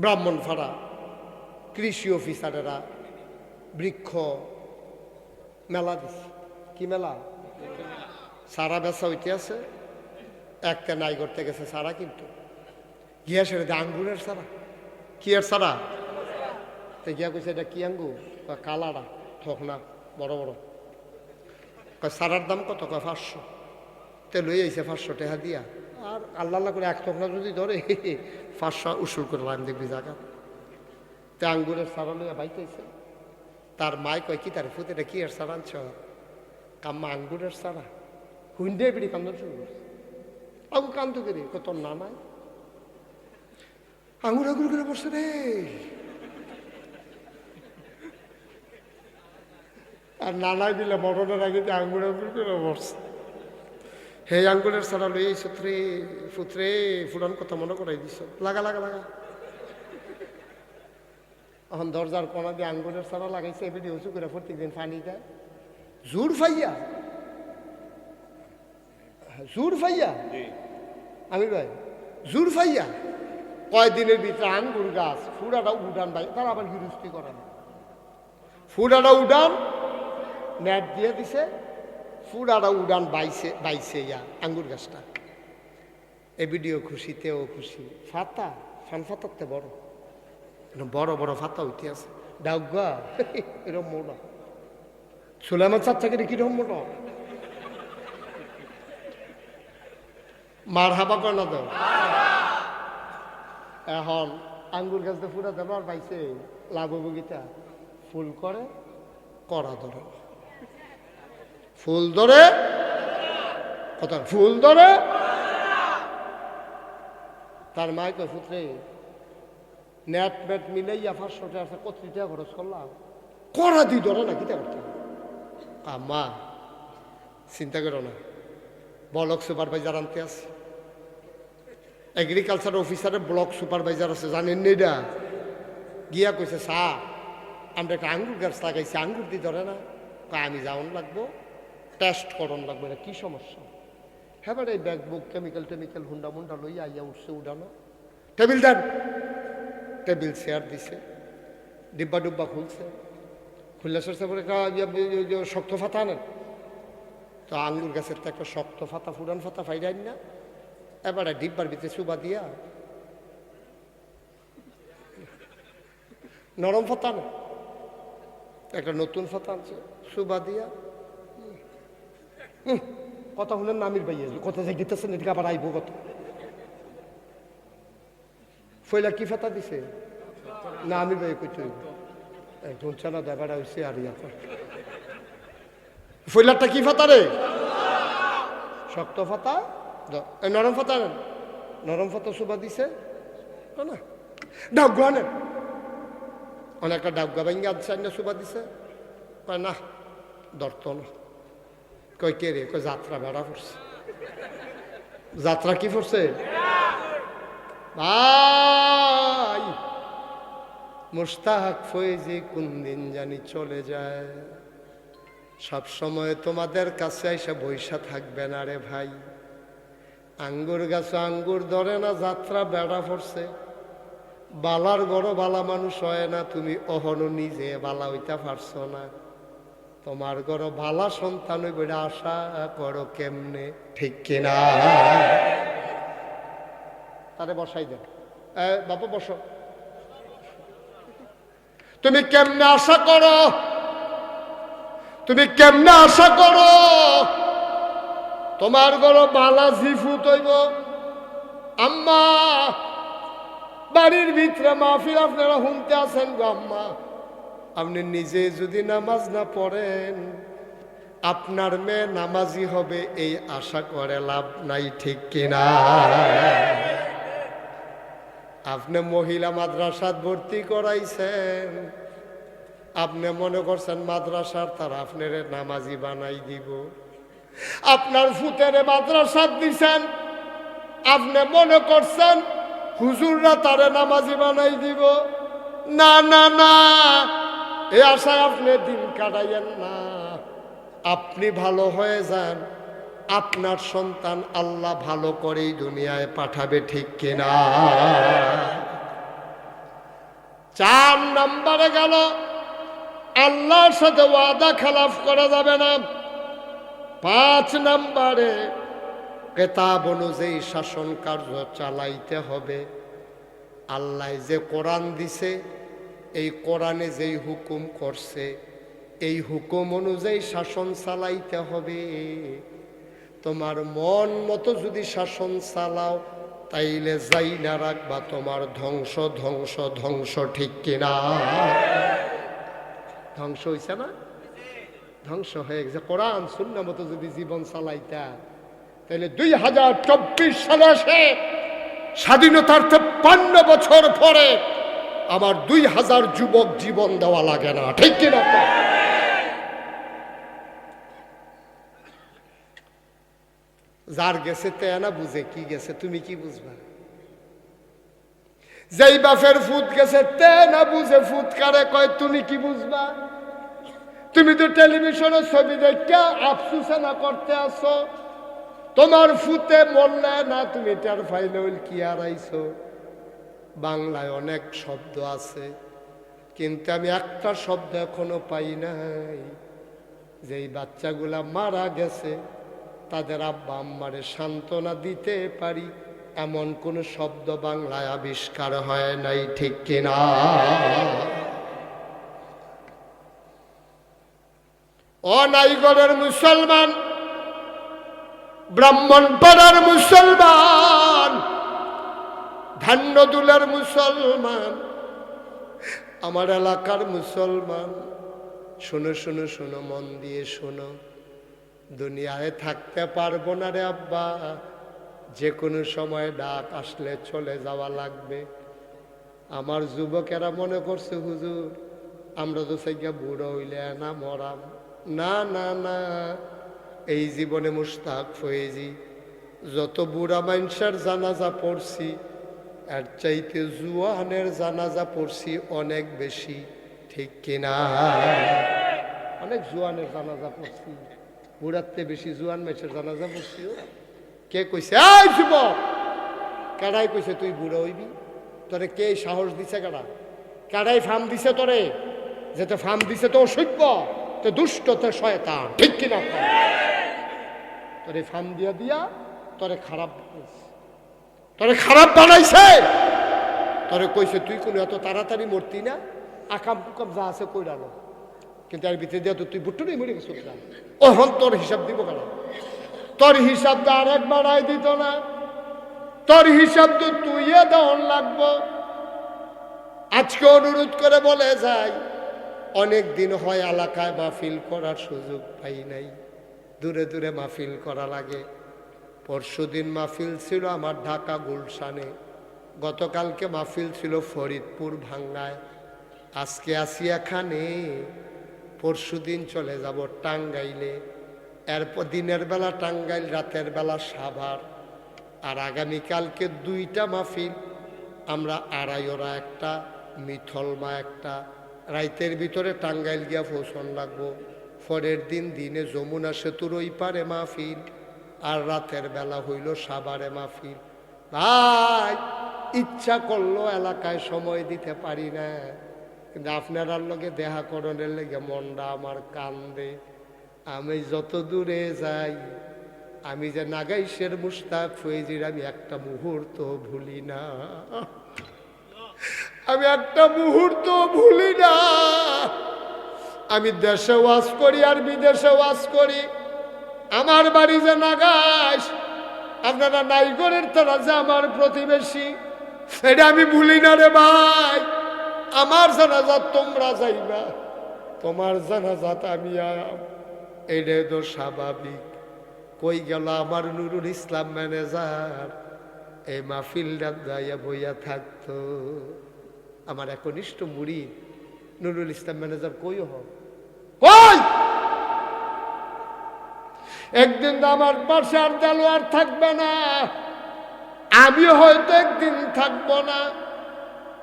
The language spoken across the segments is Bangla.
ব্রাহ্মণ ফাড়া, কৃষি অফিসারেরা বৃক্ষ মেলা দিছে। কি মেলা? সারা বেচা হইতে আছে। একটা নাই করতে গেছে সারা কিন্তু। গিয়া সেটা আঙ্গুরের সারা কি এর সারা তো গিয়া কইছে, এটা কি আঙ্গুর? কালারা ঠক না বড় বড়। কয় সারার দাম কত? কয়, পাঁচশো। তে লই আইছে পাঁচশো টাকা দিয়া। আর আল্লাহ করে এক টকনা যদি ধরে পাঁচশো উসুল করে লাইন দেখবি জায়গা। তে আঙ্গুরের সারা বাইতেছে। তার মাই কয়, কি তার ফুতেটা কি এর সারা আনছ? কাম্মা, আঙ্গুরের সারা। হুন্ডে বিড়ি কান্দন শুরু করছে। আগু কান্দু করি কত না নাই? আঙুর আঙুর করে বসছে রে। আর নানাই দিলে মটনের আগে যে আঙ্গুর আঙ্গুর করে বসছে। হে আঙ্গুরের সারা লই সুত্রে ফুত্রে ফুরান কথা মনে করাই দিছ। লাগা লাগা লাগা। এখন দরজার কোনা দিয়ে আঙ্গুরের সারা লাগাইছে এবার উঁচু করে প্রত্যেকদিন পানি দেয়। জোর ফাইয়া। জোর ফাইয়া। আমি ভাই জোর ফাইয়া। কয়দিনের ভিতরে আঙ্গুর গাছ ফুরাটা উডান ভাই তারা আবার গিরুস্তি করে না ফুরাটা উডান নেট দিয়ে দিছে। ফুরাটা উডান বাইছে বাইছে ইয়া, আঙ্গুর গাছটা। এ ভিডিও খুশিতেও খুশি। ফাতা, ফান ফাতাতে বড়। বড় বড় ফাতা উঠে আছে। ডাউগা এরকম মোটা। সুলাইমান চার থেকে কীরকম মোটা? মার হাবা কর না দাও এখন আঙ্গুর গাছ দিয়ে ফুরা দেবার পাইছে লাভ বগিতা ফুল করে করা ধরে। ফুল ধরে। কথা ফুল ধরে। তার মায় কয় ফুটরে নেট মেট মিলাইয়া পাঁচশো টাকা কত্রিটা খরচ করলাম? করা দি ধরে না কিতা করতে মা চিন্তা করো না। ব্লক সুপারভাইজার আনতে আছে। এগ্রিকালচার অফিসারের ব্লক সুপারভাইজার আছে, জানেন এটা? গিয়া কইছে সা আমরা একটা আঙ্গুর গাছ লাগাইছি, আঙ্গুর দি ধরে না। আমি যাওন লাগবো। টেস্ট করন লাগবে এটা কী সমস্যা? হ্যাঁ এই ব্যাগ বুক কেমিক্যাল টেমিক্যাল হুন্ডা মুন্ডা লইয়া আইয়া উঠছে, উঠানো। টেবিল দেন। টেবিল চেয়ার দিছে। ডিব্বা ডুব্বা খুলছে। খুললে সরছে পরে ইয়া, ইয়া- ইয়া শক্ত ফাতা আনেন। তো আঙ্গুর গাছের তো একটা শক্ত ফাতা, ফুরান ফাতা ফাইরাইন না। এবারে ডিব্বার ভিতরে চুবা দিয়া নরম ফাতা না একটা নতুন ফাতা আনছে সুবা দিয়া কথা শুনেন না আমির ভাইয়া কথা যে গীতেছেন, এদিকে আবার আইব কত। ফইলা কি ফাতা দিছে? না, আমির ভাই কইতে একজন চানা দেবারা হয়েছে আর ইয়া কর। ফইলারটা কি ফাতা রে? শক্ত ফাতা? নরম ফাতা নরম ফাতা সুবা দিছে? না ডাউগা নেন অনেকটা ডাউগা ভাঙ্গি আনছে না সুবা দিছে। না, ধরত না। কয় কে রে কই যাত্রা বেড়া পড়ছে যাত্রা কি পড়ছে ভাই মুস্তাক ফয়েজি কোন দিন জানি চলে যায় সব সময় তোমাদের কাছে এসে বৈশা থাকবে না রে ভাই আঙ্গুর গাছে আঙ্গুর ধরে না যাত্রা বেড়া পড়ছে বালার বড় বালা মানুষ হয় না তুমি অহনো নিজে বালা হইতে পারছ না তোমার ঘর বালা সন্তান বেড়ে আশা করো কেমনে? ঠিক কিনা? তারে বসাই দেন। বাবা বসো। তুমি কেমনে আশা করো? তুমি কেমনে আশা করো? তোমার ঘর বালা জিফু তৈব। আম্মা, বাড়ির ভিতরে মাহফিল আপনারা শুনতে আছেন গো আম্মা। আপনি নিজে যদি নামাজ না পড়েন, আপনার মেয়ে নামাজি হবে এই আশা করে লাভ নাই, ঠিক কিনা? আপনি মহিলা মাদ্রাসাত ভর্তি করাইছেন, আপনি মনে করছেন মাদ্রাসার তার আপনার নামাজি বানাই দিব। আপনার ফুতের মাদ্রাসাত দিছেন, আপনি মনে করছেন হুজুররা তারে নামাজি বানাই দিব? না না না। এ আশায় আপনি দিন কাটাইয়েন না। আপনি ভালো হয়ে যান। আপনার সন্তান আল্লাহ ভালো করেই দুনিয়ায় পাঠাবে, ঠিক কিনা? চার নম্বরে গেল, আল্লাহর সাথে ওয়াদা খেলাফ করা যাবে না। পাঁচ নম্বরে কেতাব অনুযায়ী শাসন কার্য চালাইতে হবে। আল্লাহ যে কোরআন দিছে এই কোরআনে যেই হুকুম করছে, এই হুকুম অনুযায়ী শাসন চালাইতে হবে। তোমার মন মতো যদি শাসন চালাও, তাইলে যাই না রাখবা, তোমার ধ্বংস ধ্বংস ধ্বংস, ঠিক কিনা? ধ্বংস হইছে না? ধ্বংস হয়ে গেছে। কোরআন শূন্য মতো যদি জীবন চালাইতা তাহলে দুই হাজার চব্বিশ সালে এসে স্বাধীনতার তেপ্পান্ন বছর পরে আমার দুই হাজার যুবক জীবন দেওয়া লাগে না। ঠিক কিনা? যার গেছে তে না বুঝে, কি গেছে, তুমি কি বুঝবা? যেই বাপের ফুট গেছে তে না বুঝে ফুট কারে কয়, তুমি কি বুঝবা? তুমি তো টেলিভিশনে ছবি দেখে আফসুসে না করতে আসো। তোমার ফুতে মরলে না, তুমি তার ফাইনাল কি হারাইছো বাংলায় অনেক শব্দ আছে, কিন্তু আমি একটা শব্দ এখনও পাই নাই। যেই বাচ্চাগুলা মারা গেছে, তাদের আব্বা আম্মারে সান্ত্বনা দিতে পারি, এমন কোন শব্দ বাংলায় আবিষ্কার হয় নাই, ঠিক কিনা? অনাইগড়ের মুসলমান ব্রাহ্মণ পাড়ার মুসলমান ধান্যদুলের মুসলমান, আমার এলাকার মুসলমান। শোনো শোনো শোনো, মন দিয়ে শোনো। দুনিয়ায় থাকতে পারব না রে আব্বা। যে কোনো সময় ডাক আসলে চলে যাওয়া লাগবে। আমার যুবকেরা মনে করছে, হুজুর, আমরা তো সাইগা বুড়ো হইলে না মরাম। না না না। এই জীবনে মুস্তাক ফয়েজি। যত বুড়া মানুষের জানাজা পড়ছি এর চাইতে জুয়ানের জানাজা পড়ছি অনেক বেশি, ঠিক কিনা? অনেক জুয়ানের জানাজা পড়ছি। বুড়াতে বেশি জুয়ান মেছের জানাজা পড়ছি কে কইছে, এই যুবক! কারাই কইছে, তুই বুড়ো হইবি? তোরে কে সাহস দিছে কারা কারাই ফার্ম দিছে তোরে? যেতে ফার্ম দিছে তো অসভ্য, তো দুষ্ট, তো শয়তান, ঠিক কিনা? তোরে ফার্ম দিয়া দিয়া তোরে খারাপ তোরে খারাপ বানাইছে। তোরে কইছে, তুই কোনো এত তাড়াতাড়ি মরতি না? আকাম কুকাম যা আছে কইরানো কিন্তু এর ভিতরে দিয়া তো তুই বুট্টু নেই মরে গেছো ওহন তোর হিসাব দিব কেন? তোর হিসাব তো আর এক বাড়াই দিত না। তোর হিসাব তো তুইয়ে দেওয়ান লাগবো। আজকে অনুরোধ করে বলে যাই, অনেক দিন হয় এলাকায় মাহফিল করার সুযোগ পাই নাই। দূরে দূরে মাহফিল করা লাগে। পরশু দিন মাহফিল ছিল আমার ঢাকা গুলশানে। গতকালকে মাহফিল ছিল ফরিদপুর ভাঙ্গায়। আজকে আসি এখানে পরশু দিন চলে যাব টাঙ্গাইলে। এরপর দিনের বেলা টাঙ্গাইল, রাতের বেলা সাভার। আর আগামীকালকে দুইটা মাহফিল, আমরা আড়াই ওরা একটা, মিথলমা একটা। রাইতের ভিতরে টাঙ্গাইল গিয়া পৌঁছন লাগবো। পরের দিন দিনে যমুনা সেতুর ওই পারে মাহফিল। আর রাতের বেলা হইল সাবারে মাহফিল। ভাই, ইচ্ছা করল এলাকায় সময় দিতে পারি না। কিন্তু আপনার লগে দেহা করণের লেগে মনটা আমার কান্দে। আমি যত দূরে যাই, আমি যে নাগাইশের মুস্তাক ফয়েজির আমি একটা মুহূর্ত ভুলি না। আমি একটা মুহূর্ত ভুলি না। আমি দেশে ওয়াজ করি আর বিদেশে ওয়াজ করি। আমার বাড়ি যে নাগাস আপনারা নাইগরের তারা যে আমার প্রতিবেশী। সেটা আমি ভুলি না রে ভাই। আমার জানাজাত তোমরা যাইবা, তোমার জানাজাত আমি এটাই তো স্বাভাবিক। কই গেল আমার নুরুল ইসলাম ম্যানেজার? এই মাহফিলটা দাইয়া বইয়া থাকতো। আমার একনিষ্ঠ মুড়ি নুরুল ইসলাম ম্যানেজার কই হোক কই? একদিন তো আমার পাশে আর দেলোয়ার থাকবে না। আমি হয়তো একদিন থাকব না।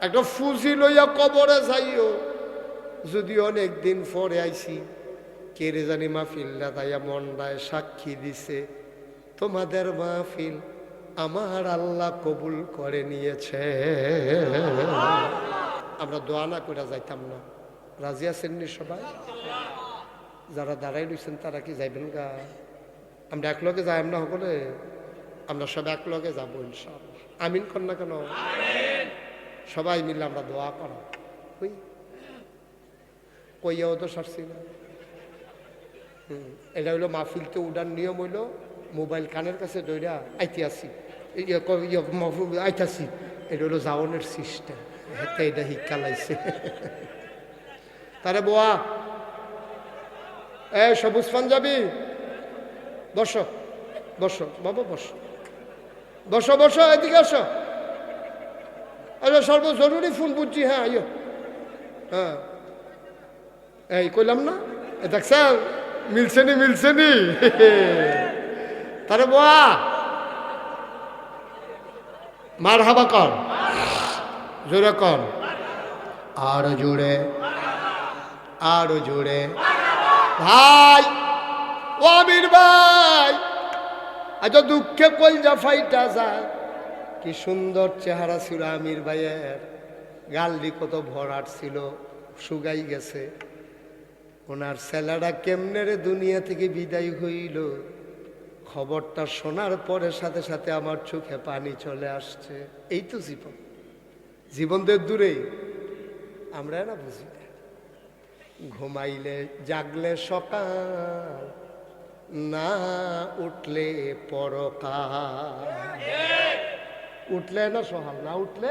একটা ফুজি লইয়া কবরে যাইও। যদি অনেক দিন পরে আইছি কেড়ে জানি মাহফিল্লা তাইয়া মন্ডায় সাক্ষী দিছে। তোমাদের মাহফিল আমার আল্লাহ কবুল করে নিয়েছে। আমরা দোয়া না করে যাইতাম না। রাজি আছেন সবাই? যারা দাঁড়াই রয়েছেন তারা কি যাইবেন গা? আমরা একলগে যাই না সকলে আমরা সব একলগে যাব ইনশাআল্লাহ। আমিন কর না কেন? সবাই মিলে আমরা দোয়া করা। ওই কইয়াও তো সারছি না। এটা হইল মাহফিলতে উডার নিয়ম হইল মোবাইল কানের কাছে দইরা আইতে আসি। ইয়ে ইয়ে আইতাছি এটা হইল জাওনের সিস্টেম। হেতে এটা শিক্ষা লাইছে। তারে বোয়া। এ সবুজ পাঞ্জাবি। বসো বসো, বাবা বসো। বসো বসো, এদিকে আসো। আচ্ছা সর্ব জরুরি ফোন বুঝছি হ্যাঁ আইও। হ্যাঁ। এই, কইলাম না? এ দেখছেন মিলছে নি মিলছে নি তারে বোয়া। মার হাবা কর। জোরে কর। আরও জোরে। আরও জোরে। ভাই। ও আমির ভাই, আজ দুঃখে কলজা ফাইটা যায়। কি সুন্দর চেহারা ছিল আমির ভাইয়ের। গালডি কত ভরাট ছিল, শুকাই গেছে। ওনার ছেলেরা কেমনে রে দুনিয়া থেকে বিদায় হইল? খবরটা শোনার পরে সাথে সাথে আমার চোখে পানি চলে আসছে। এই তো জীবন। জীবনদের দূরেই আমরা না বুঝি ঘুমাইলে, জাগলে সকাল না উঠলে পরকাল উঠলে না সহাল না উঠলে